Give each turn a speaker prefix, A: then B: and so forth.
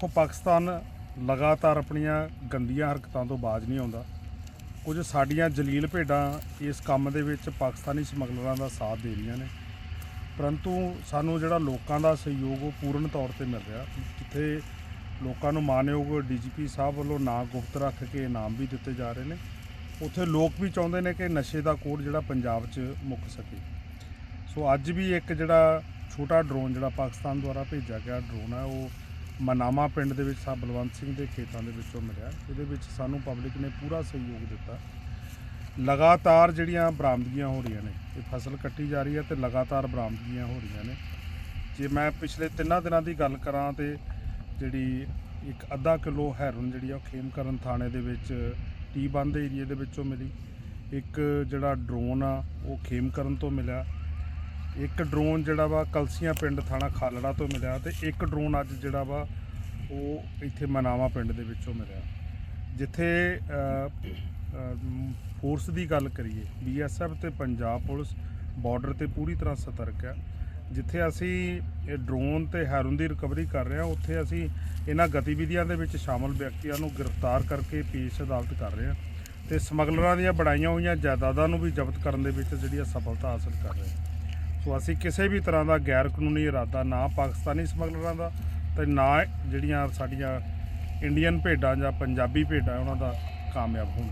A: ਦੇਖੋ ਪਾਕਿਸਤਾਨ ਲਗਾਤਾਰ ਆਪਣੀਆਂ ਗੰਦੀਆਂ ਹਰਕਤਾਂ ਤੋਂ ਬਾਜ ਨਹੀਂ ਆਉਂਦਾ। ਕੁਝ ਸਾਡੀਆਂ ਜਲੀਲ ਭੇਡਾਂ ਇਸ ਕੰਮ ਦੇ ਵਿੱਚ ਪਾਕਿਸਤਾਨੀ ਸਮਗਲਰਾਂ ਦਾ ਸਾਥ ਦੇ ਰਹੀਆਂ ਨੇ। ਪਰੰਤੂ ਸਾਨੂੰ ਜਿਹੜਾ ਲੋਕਾਂ ਦਾ ਸਹਿਯੋਗ ਉਹ ਪੂਰਨ ਤੌਰ ਤੇ ਮਿਲ ਰਿਹਾ। ਜਿੱਥੇ ਲੋਕਾਂ ਨੂੰ ਮਾਨਯੋਗ ਡੀਜੀਪੀ ਸਾਹਿਬ ਵੱਲੋਂ ਨਾਂ ਗੁਪਤ ਰੱਖ ਕੇ ਇਨਾਮ ਵੀ ਦਿੱਤੇ ਜਾ ਰਹੇ ਨੇ, ਉੱਥੇ ਲੋਕ ਵੀ ਚਾਹੁੰਦੇ ਨੇ ਕਿ ਨਸ਼ੇ ਦਾ ਕੋਡ ਜਿਹੜਾ ਪੰਜਾਬ 'ਚ ਮੁੱਕ ਸਕੇ। ਸੋ ਅੱਜ ਵੀ ਇੱਕ ਜਿਹੜਾ ਛੋਟਾ ਡਰੋਨ ਜਿਹੜਾ ਪਾਕਿਸਤਾਨ ਦੁਆਰਾ ਭੇਜਿਆ ਗਿਆ ਡਰੋਨ ਹੈ, ਉਹ ਮਨਾਮਾ ਪਿੰਡ ਦੇ ਵਿੱਚ ਸਾਹਿਬ ਬਲਵੰਤ ਸਿੰਘ ਦੇ ਖੇਤਾਂ ਦੇ ਵਿੱਚੋਂ ਮਿਲਿਆ। ਇਹਦੇ ਵਿੱਚ ਸਾਨੂੰ ਪਬਲਿਕ ਨੇ ਪੂਰਾ ਸਹਿਯੋਗ ਦਿੱਤਾ। ਲਗਾਤਾਰ ਜਿਹੜੀਆਂ ਬਰਾਮਦਗੀਆਂ ਹੋ ਰਹੀਆਂ ਨੇ, ਇਹ ਫਸਲ ਕੱਟੀ ਜਾ ਰਹੀ ਹੈ ਤੇ ਲਗਾਤਾਰ ਬਰਾਮਦਗੀਆਂ ਹੋ ਰਹੀਆਂ ਨੇ। ਜੇ ਮੈਂ ਪਿਛਲੇ ਤਿੰਨਾਂ ਦਿਨਾਂ ਦੀ ਗੱਲ ਕਰਾਂ ਤੇ ਜਿਹੜੀ ਇੱਕ ਅੱਧਾ ਕਿਲੋ ਹੈਰੋਨ ਜਿਹੜੀ ਆ ਉਹ ਖੇਮਕਰਨ ਥਾਣੇ ਦੇ ਵਿੱਚ ਟੀ ਬੰਦ ਏਰੀਏ ਦੇ ਵਿੱਚੋਂ ਮਿਲੀ। ਇੱਕ ਜਿਹੜਾ ਡਰੋਨ ਆ, ਉਹ ਖੇਮਕਰਨ ਤੋਂ ਮਿਲਿਆ। ਇੱਕ ਡਰੋਨ ਜਿਹੜਾ ਵਾ ਕਲਸੀਆਂ ਪਿੰਡ ਥਾਣਾ ਖਾਲੜਾ ਤੋਂ ਮਿਲਿਆ ਤੇ ਇੱਕ ਡਰੋਨ ਅੱਜ ਜਿਹੜਾ ਵਾ ਉਹ ਇੱਥੇ ਮਨਾਵਾ ਪਿੰਡ ਦੇ ਵਿੱਚੋਂ ਮਿਲਿਆ। ਜਿੱਥੇ ਫੋਰਸ ਦੀ ਗੱਲ ਕਰੀਏ ਬੀਐਸਐਫ ਤੇ ਪੰਜਾਬ ਪੁਲਿਸ ਬਾਰਡਰ ਤੇ ਪੂਰੀ ਤਰ੍ਹਾਂ ਸਤਰਕ ਹੈ ਜਿੱਥੇ ਅਸੀਂ ਇਹ ਡਰੋਨ ਤੇ ਹੈਰੋਨ ਦੀ ਰਿਕਵਰੀ ਕਰ ਰਹੇ ਹਾਂ ਉੱਥੇ ਅਸੀਂ ਇਹਨਾਂ ਗਤੀਵਿਧੀਆਂ ਦੇ ਵਿੱਚ ਸ਼ਾਮਲ ਵਿਅਕਤੀਆਂ ਨੂੰ ਗ੍ਰਿਫਤਾਰ ਕਰਕੇ ਪੇਸ਼ ਅਦਾਲਤ ਕਰ ਰਹੇ ਹਾਂ ਤੇ ਸਮਗਲਰਾਂ ਦੀਆਂ ਬਣਾਈਆਂ ਹੋਈਆਂ ਜਾਇਦਾਦਾਂ ਨੂੰ ਵੀ ਜ਼ਬਤ ਕਰਨ ਦੇ ਵਿੱਚ ਜਿਹੜੀ ਆ ਸਫਲਤਾ ਹਾਸਲ ਕਰ ਰਹੇ ਹਾਂ ਸੋ ਅਸੀਂ ਕਿਸੇ ਵੀ ਤਰ੍ਹਾਂ ਦਾ ਗੈਰ ਕਾਨੂੰਨੀ ਇਰਾਦਾ ਨਾ ਪਾਕਿਸਤਾਨੀ ਸਮਗਲਰਾਂ ਦਾ ਤੇ ਨਾ ਜਿਹੜੀਆਂ ਸਾਡੀਆਂ ਇੰਡੀਅਨ ਭੇਡਾਂ ਜਾਂ ਪੰਜਾਬੀ ਭੇਡਾਂ, ਉਹਨਾਂ ਦਾ ਕਾਮਯਾਬ ਹੋਣ।